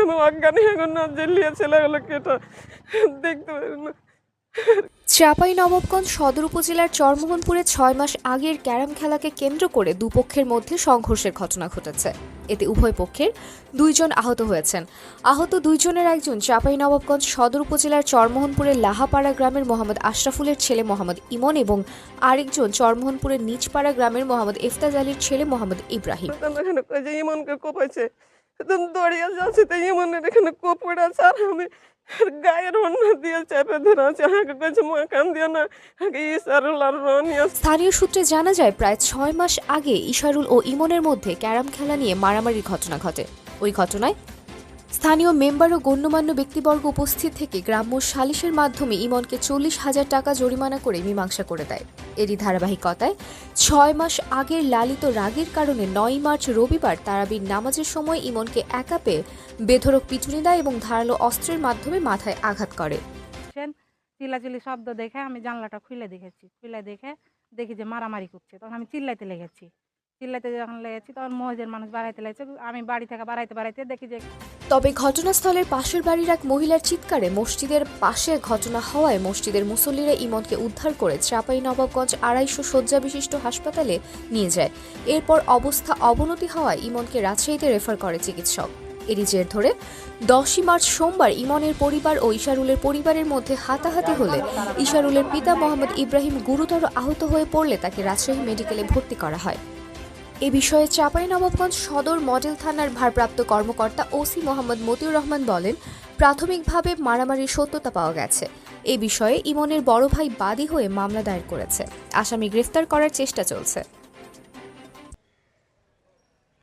আমি অজ্ঞান হয়ে গেল না জেলিয়ে ছেলেগুলো কেটে দেখতে পারি না। চাঁপাই নবাবগঞ্জ সদর উপজেলার চরমোহনপুরে ছয় মাস আগের ক্যারাম খেলাকে কেন্দ্র করে দুপক্ষের মধ্যে সংঘর্ষের ঘটনা ঘটেছে। এতে উভয় পক্ষের দুইজন আহত হয়েছেন। আহত দুইজনের একজন চাঁপাই নবাবগঞ্জ সদর উপজেলার চরমোহনপুরের লাহাপাড়া গ্রামের মোহাম্মদ আশরাফুলের ছেলে মোহাম্মদ ইমন এবং আরেকজন চরমোহনপুরের নিচপাড়া গ্রামের মোহাম্মদ ইফতাজ আলীর ছেলে মোহাম্মদ ইব্রাহিম। ইমনকে কোপাইছে দৌড়িয়ে যাচ্ছে তো ইমনের এখানে কোপড় আছে, আর আমি গায়ের অন্য দিয়ে চেপে ধরে আছে আমাকে কাছে মা কান দিও না, আগে ইসারুল আর রনি স্থানীয় সূত্রে জানা যায়, প্রায় ছয় মাস আগে ইশারুল ও ইমনের মধ্যে ক্যারাম খেলা নিয়ে মারামারির ঘটনা ঘটে। ওই ঘটনায় স্থানীয় মেম্বার ও গণ্যমান্য ব্যক্তিবর্গ উপস্থিত থেকে গ্রাম্য সালিশের মাধ্যমে ইমনকে চল্লিশ হাজার টাকা জরিমানা করে মীমাংসা করে দেয়। এরই ধারাবাহিকতায় ছয় মাস আগের লালিত রাগের কারণে নয় মার্চ রবিবার তারাবির নামাজের সময় ইমনকে একা পেয়ে বেধরক পিটুনি দেয় এবং ধারালো অস্ত্রের মাধ্যমে মাথায় আঘাত করে। চিল্লাচিল্লি শব্দ দেখে আমি জানলাটা খুলে দেখেছি। খুলে দেখে দেখি যে মারামারি করছে। তখন আমি চিল্লাইতে লেগেছি। চিল্লাইতে যখন লেগেছি, তখন মহিজের মানুষ বাড়াইতে লেগেছে। আমি বাড়ি থেকে বাড়াইতে বাড়াইতে দেখি যে তবে ঘটনাস্থলের পাশের বাড়ির এক মহিলার চিৎকারে মসজিদের পাশে ঘটনা হওয়ায় মসজিদের মুসল্লিরা ইমনকে উদ্ধার করে চাপাই নবাবগঞ্জ আড়াইশো শয্যা বিশিষ্ট হাসপাতালে নিয়ে যায়। এরপর অবস্থা অবনতি হওয়ায় ইমনকে রাজশাহীতে রেফার করে চিকিৎসক। এরই জের ধরে দশই মার্চ সোমবার ইমনের পরিবার ও ইশারুলের পরিবারের মধ্যে হাতাহাতি হলে ইশারুলের পিতা মোহাম্মদ ইব্রাহিম গুরুতর আহত হয়ে পড়লে তাকে রাজশাহী মেডিকেলে ভর্তি করা হয়। এ বিষয়ে চাঁপাইনবাবগঞ্জ সদর মডেল থানার ভারপ্রাপ্ত কর্মকর্তা ওসি মোহাম্মদ মতিউর রহমান বলেন, প্রাথমিকভাবে মারামারির সত্যতা পাওয়া গেছে। এ বিষয়ে ইমনের বড় ভাই বাদী হয়ে মামলা দায়ের করেছে। আসামি গ্রেফতার করার চেষ্টা চলছে।